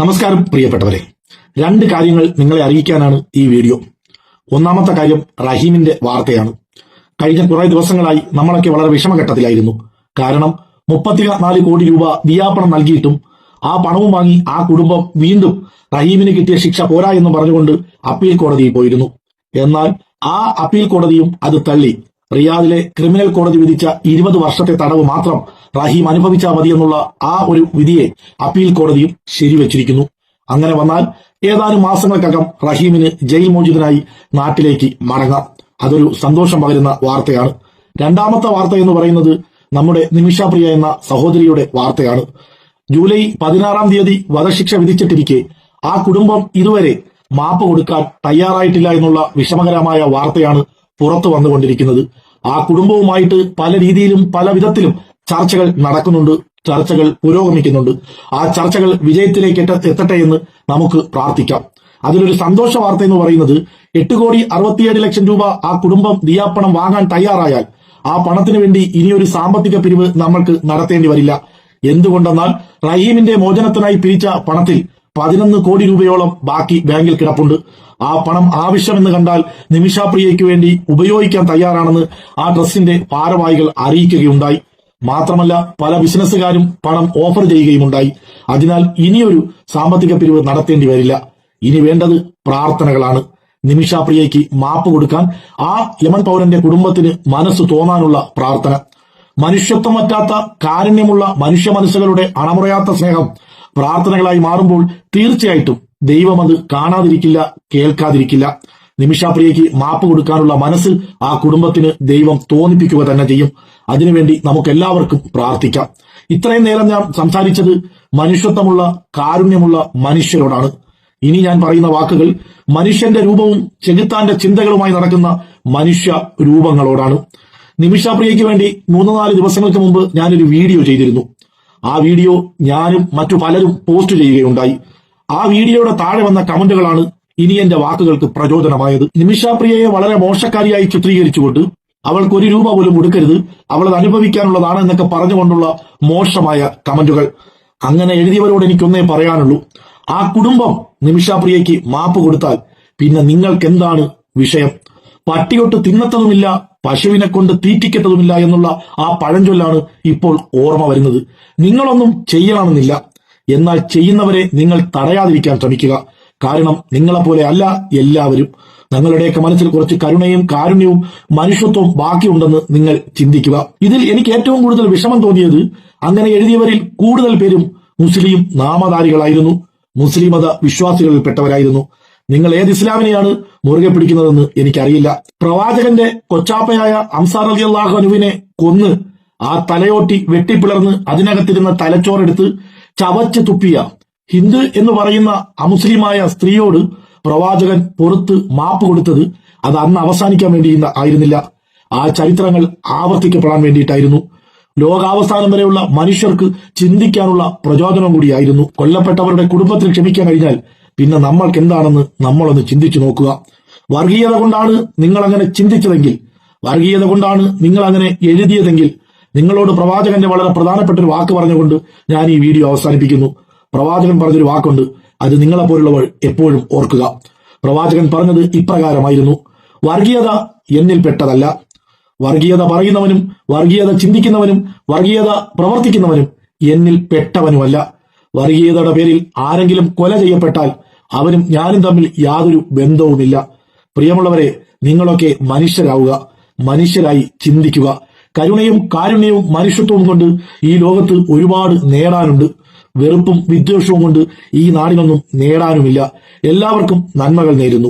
നമസ്കാരം പ്രിയപ്പെട്ടവരെ. രണ്ട് കാര്യങ്ങൾ നിങ്ങളെ അറിയിക്കാനാണ് ഈ വീഡിയോ. ഒന്നാമത്തെ കാര്യം റഹീമിന്റെ വാർത്തയാണ്. കഴിഞ്ഞ കുറെ ദിവസങ്ങളായി നമ്മളൊക്കെ വളരെ വിഷമഘട്ടത്തിലായിരുന്നു. കാരണം മുപ്പത്തി നാല് കോടി രൂപ ദിയാപണം നൽകിയിട്ടും ആ പണവും വാങ്ങി ആ കുടുംബം വീണ്ടും റഹീമിന് കിട്ടിയ ശിക്ഷ പോരാ എന്ന് പറഞ്ഞുകൊണ്ട് അപ്പീൽ കോടതിയിൽ പോയിരുന്നു. എന്നാൽ ആ അപ്പീൽ കോടതിയും അത് തള്ളി. റിയാദിലെ ക്രിമിനൽ കോടതി വിധിച്ച ഇരുപത് വർഷത്തെ തടവ് മാത്രം റഹീം അനുഭവിച്ചാൽ മതിയെന്നുള്ള ആ ഒരു വിധിയെ അപ്പീൽ കോടതിയും ശരിവച്ചിരിക്കുന്നു. അങ്ങനെ വന്നാൽ ഏതാനും മാസങ്ങൾക്കകം റഹീമിന് ജയിൽ മോചിതനായി നാട്ടിലേക്ക് മടങ്ങാം. അതൊരു സന്തോഷം പകരുന്ന വാർത്തയാണ്. രണ്ടാമത്തെ വാർത്ത എന്ന് പറയുന്നത് നമ്മുടെ നിമിഷാപ്രിയ എന്ന സഹോദരിയുടെ വാർത്തയാണ്. ജൂലൈ പതിനാറാം തീയതി വധശിക്ഷ വിധിച്ചിട്ടിരിക്കെ ആ കുടുംബം ഇതുവരെ മാപ്പ് കൊടുക്കാൻ തയ്യാറായിട്ടില്ല എന്നുള്ള വിഷമകരമായ വാർത്തയാണ് പുറത്തു വന്നുകൊണ്ടിരിക്കുന്നത്. ആ കുടുംബവുമായിട്ട് പല രീതിയിലും പല വിധത്തിലും ചർച്ചകൾ നടക്കുന്നുണ്ട് ചർച്ചകൾ പുരോഗമിക്കുന്നുണ്ട്. ആ ചർച്ചകൾ വിജയത്തിലേക്ക് എത്തട്ടെ എന്ന് നമുക്ക് പ്രാർത്ഥിക്കാം. അതിലൊരു സന്തോഷ വാർത്ത എന്ന് പറയുന്നത് എട്ട് കോടി അറുപത്തിയേഴ് ലക്ഷം രൂപ ആ കുടുംബം ദിയാപ്പണം വാങ്ങാൻ തയ്യാറായാൽ ആ പണത്തിന് വേണ്ടി ഇനിയൊരു സാമ്പത്തിക പിരിവ് നമ്മൾക്ക് നടത്തേണ്ടി വരില്ല. എന്തുകൊണ്ടെന്നാൽ റഹീമിന്റെ മോചനത്തിനായി പിരിച്ച പണത്തിൽ പതിനൊന്ന് കോടി രൂപയോളം ബാക്കി ബാങ്കിൽ കിടപ്പുണ്ട്. ആ പണം ആവശ്യമെന്ന് കണ്ടാൽ നിമിഷാപ്രിയയ്ക്ക് വേണ്ടി ഉപയോഗിക്കാൻ തയ്യാറാണെന്ന് ആ ട്രസ്റ്റിന്റെ ഭാരവാഹികൾ അറിയിക്കുകയുണ്ടായി. മാത്രമല്ല പല ബിസിനസ്സുകാരും പണം ഓഫർ ചെയ്യുകയുമുണ്ടായി. അതിനാൽ ഇനിയൊരു സാമ്പത്തിക പിരിവ് നടത്തേണ്ടി വരില്ല. ഇനി വേണ്ടത് പ്രാർത്ഥനകളാണ്. നിമിഷാപ്രിയയ്ക്ക് മാപ്പ് കൊടുക്കാൻ ആ യമൻ പൗരന്റെ കുടുംബത്തിന് മനസ്സ് തോന്നാനുള്ള പ്രാർത്ഥന. മനുഷ്യത്വം പറ്റാത്ത കാരുണ്യമുള്ള മനുഷ്യ മനസ്സുകളുടെ അണമുറയാത്ത സ്നേഹം പ്രാർത്ഥനകളായി മാറുമ്പോൾ തീർച്ചയായിട്ടും ദൈവം അത് കാണാതിരിക്കില്ല കേൾക്കാതിരിക്കില്ല. നിമിഷാപ്രിയയ്ക്ക് മാപ്പ് കൊടുക്കാനുള്ള മനസ്സ് ആ കുടുംബത്തിന് ദൈവം തോന്നിപ്പിക്കുക തന്നെ ചെയ്യും. അതിനുവേണ്ടി നമുക്ക് എല്ലാവർക്കും പ്രാർത്ഥിക്കാം. ഇത്രയും നേരം ഞാൻ സംസാരിച്ചത് മനുഷ്യത്വമുള്ള കാരുണ്യമുള്ള മനുഷ്യരോടാണ്. ഇനി ഞാൻ പറയുന്ന വാക്കുകൾ മനുഷ്യന്റെ രൂപവും ചെകുത്താന്റെ ചിന്തകളുമായി നടക്കുന്ന മനുഷ്യ രൂപങ്ങളോടാണ്. നിമിഷാപ്രിയയ്ക്ക് വേണ്ടി മൂന്ന് നാല് ദിവസങ്ങൾക്ക് മുമ്പ് ഞാനൊരു വീഡിയോ ചെയ്തിരുന്നു. ആ വീഡിയോ ഞാനും മറ്റു പലരും പോസ്റ്റ് ചെയ്യുകയുണ്ടായി. ആ വീഡിയോയുടെ താഴെ വന്ന കമന്റുകളാണ് ഇനി എന്റെ വാക്കുകൾക്ക് പ്രചോദനമായത്. നിമിഷാപ്രിയയെ വളരെ മോശക്കാരിയായി ചിത്രീകരിച്ചുകൊണ്ട് അവൾക്ക് ഒരു രൂപ പോലും കൊടുക്കരുത് അവളത് അനുഭവിക്കാനുള്ളതാണ് എന്നൊക്കെ പറഞ്ഞുകൊണ്ടുള്ള മോശമായ കമന്റുകൾ. അങ്ങനെ എഴുതിയവരോട് എനിക്കൊന്നേ പറയാനുള്ളൂ. ആ കുടുംബം നിമിഷാപ്രിയയ്ക്ക് മാപ്പ് കൊടുത്താൽ പിന്നെ നിങ്ങൾക്ക് എന്താണ് വിഷയം? പട്ടിയൊട്ട് തിന്നത്തതുമില്ല പശുവിനെ കൊണ്ട് തീറ്റിക്കത്തതുമില്ല എന്നുള്ള ആ പഴഞ്ചൊല്ലാണ് ഇപ്പോൾ ഓർമ്മ വരുന്നത്. നിങ്ങളൊന്നും ചെയ്യണമെന്നില്ല എന്നാൽ ചെയ്യുന്നവരെ നിങ്ങൾ തടയാതിരിക്കാൻ ശ്രമിക്കുക. കാരണം നിങ്ങളെപ്പോലെ അല്ല എല്ലാവരും. നിങ്ങളുടെയൊക്കെ മനസ്സിൽ കുറച്ച് കരുണയും കാരുണ്യവും മനുഷ്യത്വവും ബാക്കിയുണ്ടെന്ന് നിങ്ങൾ ചിന്തിക്കുക. ഇതിൽ എനിക്ക് ഏറ്റവും കൂടുതൽ വിഷമം തോന്നിയത് അങ്ങനെ എഴുതിയവരിൽ കൂടുതൽ പേരും മുസ്ലിം നാമധാരികളായിരുന്നു. മുസ്ലിം മത വിശ്വാസികളിൽപ്പെട്ടവരായിരുന്നു. നിങ്ങൾ ഏത് ഇസ്ലാമിനെയാണ് മുറുകെ പിടിക്കുന്നതെന്ന് എനിക്കറിയില്ല. പ്രവാചകന്റെ കൊച്ചാപ്പയായ അംസാർ അലി അള്ളാഹു അനുവിനെ കൊന്ന് ആ തലയോട്ടി വെട്ടിപ്പിളർന്ന് അതിനകത്തിരുന്ന തലച്ചോറെടുത്ത് ചവച്ച് തുപ്പിയ ഹിന്ദു എന്ന് പറയുന്ന അമുസ്ലിമായ സ്ത്രീയോട് പ്രവാചകൻ പുറത്ത് മാപ്പ് കൊടുത്തത് അത് അന്ന് അവസാനിക്കാൻ വേണ്ടി ആയിരുന്നില്ല. ആ ചരിത്രങ്ങൾ ആവർത്തിക്കപ്പെടാൻ വേണ്ടിയിട്ടായിരുന്നു. ലോകാവസാനം വരെയുള്ള മനുഷ്യർക്ക് ചിന്തിക്കാനുള്ള പ്രചോദനം കൂടിയായിരുന്നു. കൊല്ലപ്പെട്ടവരുടെ കുടുംബത്തിന് ക്ഷമിക്കാൻ കഴിഞ്ഞാൽ പിന്നെ നമ്മൾക്ക് എന്താണെന്ന് നമ്മളൊന്ന് ചിന്തിച്ചു നോക്കുക. വർഗീയത കൊണ്ടാണ് നിങ്ങൾ അങ്ങനെ ചിന്തിച്ചതെങ്കിൽ വർഗീയത കൊണ്ടാണ് നിങ്ങൾ അങ്ങനെ എഴുതിയതെങ്കിൽ നിങ്ങളോട് പ്രവാചകന്റെ വളരെ പ്രധാനപ്പെട്ട ഒരു വാക്ക് പറഞ്ഞുകൊണ്ട് ഞാൻ ഈ വീഡിയോ അവസാനിപ്പിക്കുന്നു. പ്രവാചകൻ പറഞ്ഞൊരു വാക്കുണ്ട് അത് നിങ്ങളെപ്പോലുള്ളവർ എപ്പോഴും ഓർക്കുക. പ്രവാചകൻ പറഞ്ഞത് ഇപ്രകാരമായിരുന്നു. വർഗീയത എന്നിൽ പെട്ടതല്ല. വർഗീയത പറയുന്നവനും വർഗീയത ചിന്തിക്കുന്നവനും വർഗീയത പ്രവർത്തിക്കുന്നവനും എന്നിൽ പെട്ടവനുമല്ല. വർഗീയതയുടെ പേരിൽ ആരെങ്കിലും കൊല ചെയ്യപ്പെട്ടാൽ അവനും ഞാനും തമ്മിൽ യാതൊരു ബന്ധവുമില്ല. പ്രിയമുള്ളവരെ നിങ്ങളൊക്കെ മനുഷ്യരാവുക മനുഷ്യരായി ചിന്തിക്കുക. കരുണയും കാരുണ്യവും മനുഷ്യത്വവും കൊണ്ട് ഈ ലോകത്ത് ഒരുപാട് നേടാനുണ്ട്. വെറുപ്പും വിദ്വേഷവും കൊണ്ട് ഈ നാടിനൊന്നും നേടാനുമില്ല. എല്ലാവർക്കും നന്മകൾ നേരുന്നു.